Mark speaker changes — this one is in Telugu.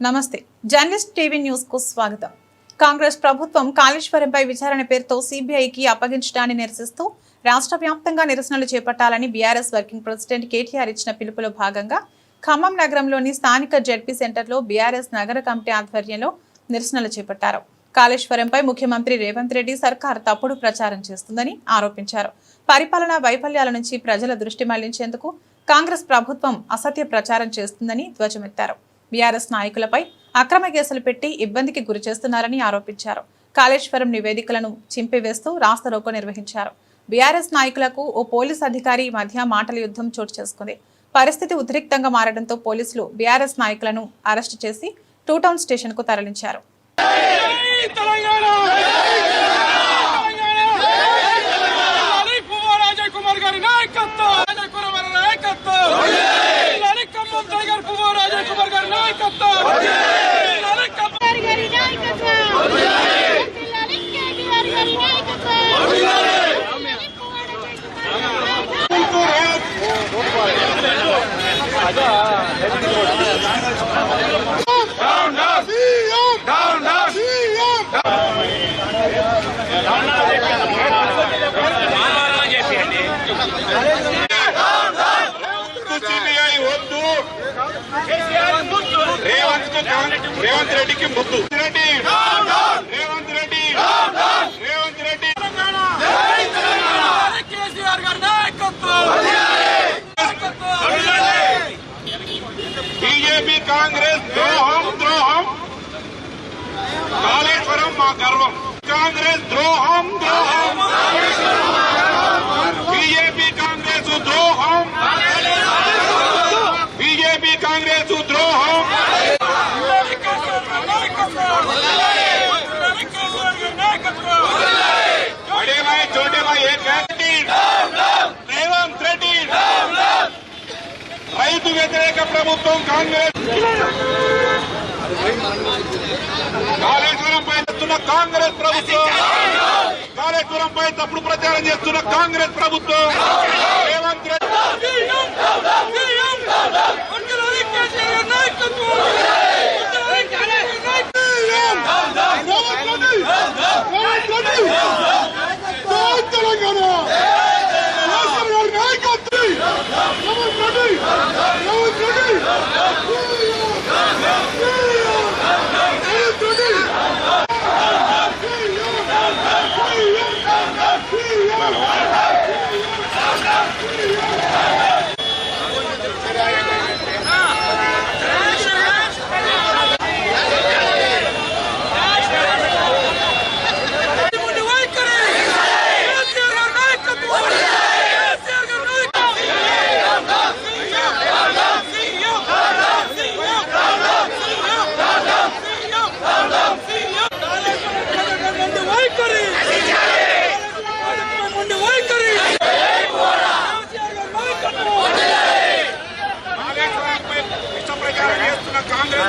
Speaker 1: నమస్తే. జర్నలిస్ట్ టీవీ న్యూస్కు స్వాగతం. కాంగ్రెస్ ప్రభుత్వం కాళేశ్వరంపై విచారణ పేరుతో సిబిఐకి అప్పగించడాన్ని నిరసిస్తూ రాష్ట్ర వ్యాప్తంగా నిరసనలు చేపట్టాలని బీఆర్ఎస్ వర్కింగ్ ప్రెసిడెంట్ కేటీఆర్ ఇచ్చిన పిలుపులో భాగంగా ఖమ్మం నగరంలోని స్థానిక జడ్పీ సెంటర్లో బీఆర్ఎస్ నగర కమిటీ ఆధ్వర్యంలో నిరసనలు చేపట్టారు. కాళేశ్వరంపై ముఖ్యమంత్రి రేవంత్ రెడ్డి సర్కార్ తప్పుడు ప్రచారం చేస్తుందని ఆరోపించారు. పరిపాలనా వైఫల్యాల నుంచి ప్రజల దృష్టి మళ్ళించేందుకు కాంగ్రెస్ ప్రభుత్వం అసత్య ప్రచారం చేస్తుందని ధ్వజమెత్తారు. బీఆర్ఎస్ నాయకులపై అక్రమ కేసులు పెట్టి ఇబ్బందికి గురి చేస్తున్నారని ఆరోపించారు. కాళేశ్వరం నివేదికలను చింపివేస్తూ రాస్తారోకో నిర్వహించారు. బీఆర్ఎస్ నాయకులకు ఓ పోలీస్ అధికారి మధ్య మాటల యుద్ధం చోటు చేసుకుంది. పరిస్థితి ఉద్రిక్తంగా మారడంతో పోలీసులు బీఆర్ఎస్ నాయకులను అరెస్టు చేసి టూ టౌన్ స్టేషన్కు తరలించారు
Speaker 2: రేవంత్ రెడ్డికి ముద్దు. రెడ్డి కాంగ్రెస్ ద్రోహం ద్రోహం కాళేశ్వరం మా గర్వం కాంగ్రెస్ ద్రోహం ద్రోహం బీజేపీ వ్యతిరేక ప్రభుత్వం కాంగ్రెస్. కాళేశ్వరంపై చేస్తున్న కాంగ్రెస్ ప్రభుత్వం. కాళేశ్వరంపై తప్పుడు ప్రచారం చేస్తున్న కాంగ్రెస్ ప్రభుత్వం. రేవంత్ రెడ్డి చేస్తున్న కాంగ్రెస్